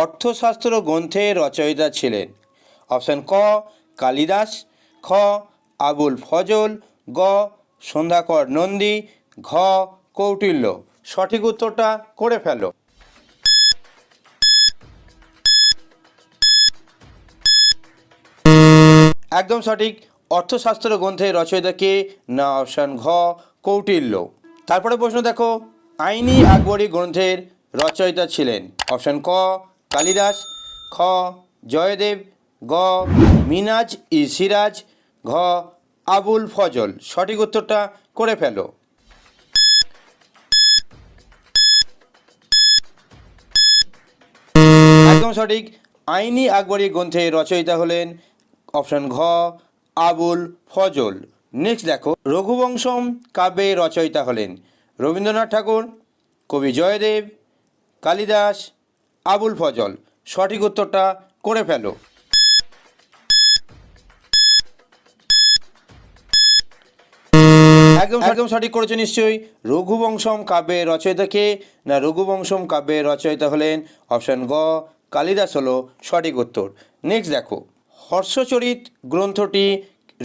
অর্থশাস্ত্র গ্রন্থের রচয়িতা ছিলেন। অপশান ক, কালিদাস, খ, আবুল ফজল, গ, সন্ধ্যাকর নন্দী, ঘ, কৌটিল্য। সঠিক উত্তরটা করে ফেলো। একদম সঠিক। অর্থশাস্ত্র গ্রন্থের রচয়িতা কে? না, অপশান ঘ, কৌটিল্য। তারপরে প্রশ্ন দেখো। আইনি আকবরী গ্রন্থের রচয়িতা ছিলেন। অপশান ক কালিদাস, খ, জয়দেব, গ, মিনাজ ই সিরাজ, ঘ, আবুল ফজল। সঠিক উত্তরটা করে ফেলো। একদম সঠিক। আইনি আকবরী গ্রন্থের রচয়িতা হলেন অপশন ঘ, আবুল ফজল। নেক্সট দেখো। রঘুবংশম কাব্যে রচয়িতা হলেন রবীন্দ্রনাথ ঠাকুর, কবি জয়দেব, কালিদাস আবুল ফজল, সঠিক উত্তরটা করে ফেলো। একদম সঠিক করেছে নিশ্চয়ই। রঘুবংশম কাব্যের রচয়িতা কে? না, রঘুবংশম কাব্যের রচয়িতা হলেন অপশন গ, কালিদাস হলো সঠিক উত্তর। নেক্সট দেখো, হর্ষচরিত গ্রন্থটি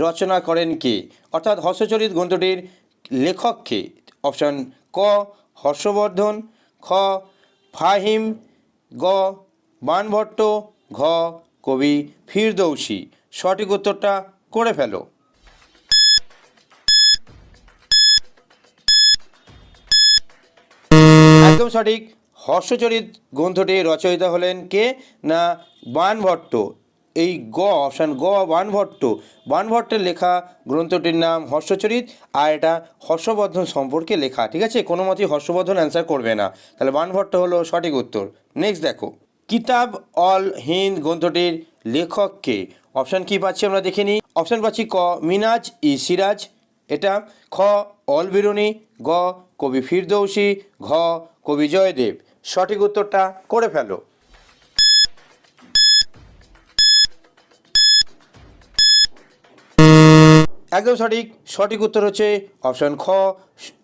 রচনা করেন কে? অর্থাৎ হর্ষচরিত গ্রন্থটির লেখক কে? অপশন ক, হর্ষবর্ধন, খ, ফাহিম গ, বানভট্ট, ঘ, কবি ফিরদৌসি। সঠিক উত্তরটা করে ফেলো। একদম সঠিক। হর্ষচরিত গ্রন্থটি রচয়িতা হলেন কে? না, বানভট্ট। এই গ, অপশান গ, বানভট্ট। বানভট্টের লেখা গ্রন্থটির নাম হর্ষচরিত, আর এটা হর্ষবর্ধন সম্পর্কে লেখা, ঠিক আছে? কোনো মতেই হর্ষবর্ধন অ্যান্সার করবে না। তাহলে বানভট্ট হলো সঠিক উত্তর। নেক্সট দেখো। কিতাব অল হিন্দ গ্রন্থটির লেখককে অপশান কি পাচ্ছি আমরা দেখে নিই? অপশান পাচ্ছি ক, মিনাজ ই সিরাজ। এটা খ, অল বিরুনি গ, কবি ফিরদৌসি। ঘ, কবি জয়দেব। সঠিক উত্তরটা করে ফেলো। একদম সঠিক সঠিক উত্তর হচ্ছে অপশন খ,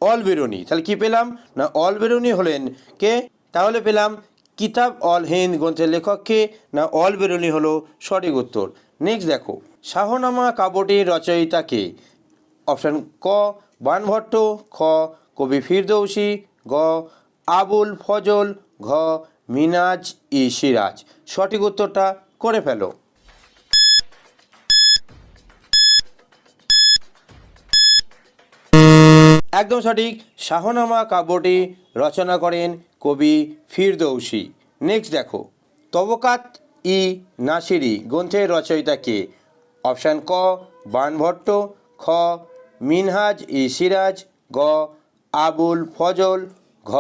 অল বেরুনি। তাহলে কি পেলাম? না, অল বেরুনি হলেন কে? তাহলে পেলাম কিতাব অল হিন্দ গ্রন্থের লেখক কে? না, অল বেরুনি হলো সঠিক উত্তর। নেক্সট দেখো, শাহনামা কাব্যটির রচয়িতা কে? অপশন ক, বানভট্ট, খ, কবি ফিরদৌসি, গ, আবুল ফজল, ঘ, মিনাজ ই সিরাজ। সঠিক উত্তরটা করে ফেলো। একদম সঠিক। শাহনামা কাব্যটি রচনা করেন কবি ফিরদৌসি। নেক্সট দেখো। তবকাত ই নাসিরি গ্রন্থের রচয়িতা কে? অপশান ক, বানভট্ট, খ, মিনহাজ ই সিরাজ, গ, আবুল ফজল, ঘ,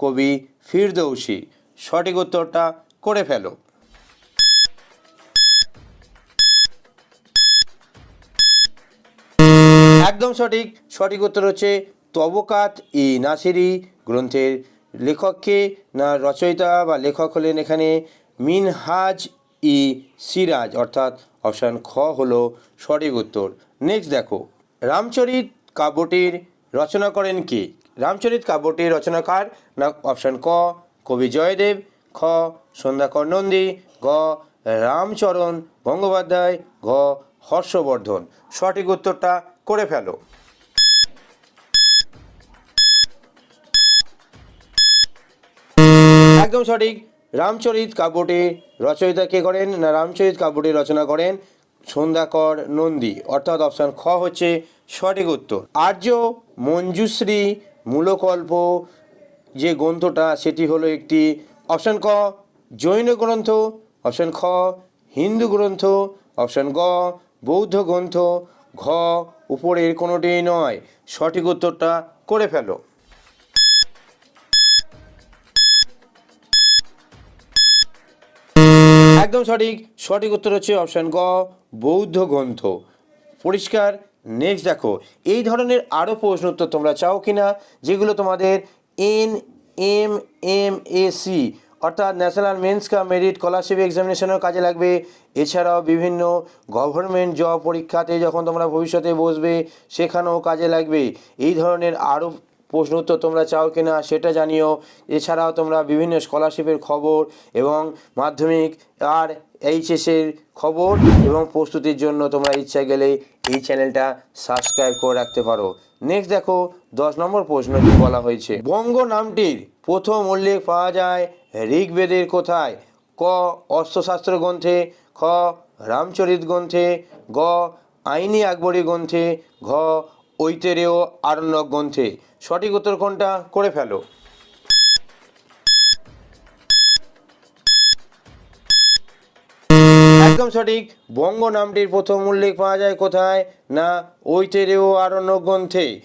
কবি ফিরদৌসি। সঠিক উত্তরটা করে ফেলো। একদম সঠিক। সঠিক উত্তর হচ্ছে তবকাত ই নাসিরি গ্রন্থের লেখককে না রচয়িতা বা লেখক হলেন এখানে মিনহাজ ই সিরাজ, অর্থাৎ অপশান খ হলো সঠিক উত্তর। নেক্সট দেখো, রামচরিত কাব্যটির রচনা করেন কে? রামচরিত কাব্যটির রচনাকার না, অপশান ক, কবি জয়দেব, খ, সন্ধ্যাকর নন্দী, গ, রামচরণ গঙ্গোপাধ্যায় ঘ হর্ষবর্ধন। সঠিক উত্তরটা করে ফেলো। একদম সঠিক। রামচরিত কাব্যটি রচয়িতা কে করেন না রামচরিত কাব্যটি রচনা করেন সন্ধ্যাকর নন্দী? অর্থাৎ অপশান খ হচ্ছে সঠিক উত্তর। আর্য মঞ্জুশ্রী মূলকল্প যে গ্রন্থটা, সেটি হলো একটি অপশান ক, জৈন গ্রন্থ, অপশান খ, হিন্দু গ্রন্থ, অপশান গ, বৌদ্ধ গ্রন্থ, ঘ, উপরের কোনোটি নয়। সঠিক উত্তরটা করে ফেলো। একদম সঠিক। সঠিক উত্তর হচ্ছে অপশান গ, বৌদ্ধ গ্রন্থ। পরিষ্কার। নেক্সট দেখো, এই ধরনের আরও প্রশ্ন উত্তর তোমরা চাও কি না যেগুলো তোমাদের N M M A C অর্থাৎ national means cum merit scholarship এক্সামিনেশনেও কাজে লাগবে। এছাড়াও বিভিন্ন গভর্নমেন্ট জব পরীক্ষাতে যখন তোমরা ভবিষ্যতে বসবে, সেখানেও কাজে লাগবে। এই ধরনের আরও প্রশ্ন উত্তর তোমরা চাও কি না সেটা জানিও। এছাড়াও তোমরা বিভিন্ন স্কলারশিপের খবর এবং মাধ্যমিক আর এইচএসের খবর এবং প্রস্তুতির জন্য তোমরা ইচ্ছা গেলে এই চ্যানেলটা সাবস্ক্রাইব করে রাখতে পারো। নেক্সট দেখো, দশ নম্বর প্রশ্ন কি বলা হয়েছে? বঙ্গ নামটির প্রথম উল্লেখ পাওয়া যায় ঋগ্বেদের কোথায়? ক, অস্ত্রশাস্ত্র গ্রন্থে, খ, রামচরিত গ্রন্থে, গ, আইনি আকবরী গ্রন্থে, ঘ ঐতেরেয় আরণ্যক গ্রন্থে। সঠিক উত্তর কোনটা করে ফেলো। একদম সঠিক। বঙ্গ নামটির প্রথম উল্লেখ পাওয়া যায় কোথায়? না, ঐতেরেয় আরণ্যক গ্রন্থে।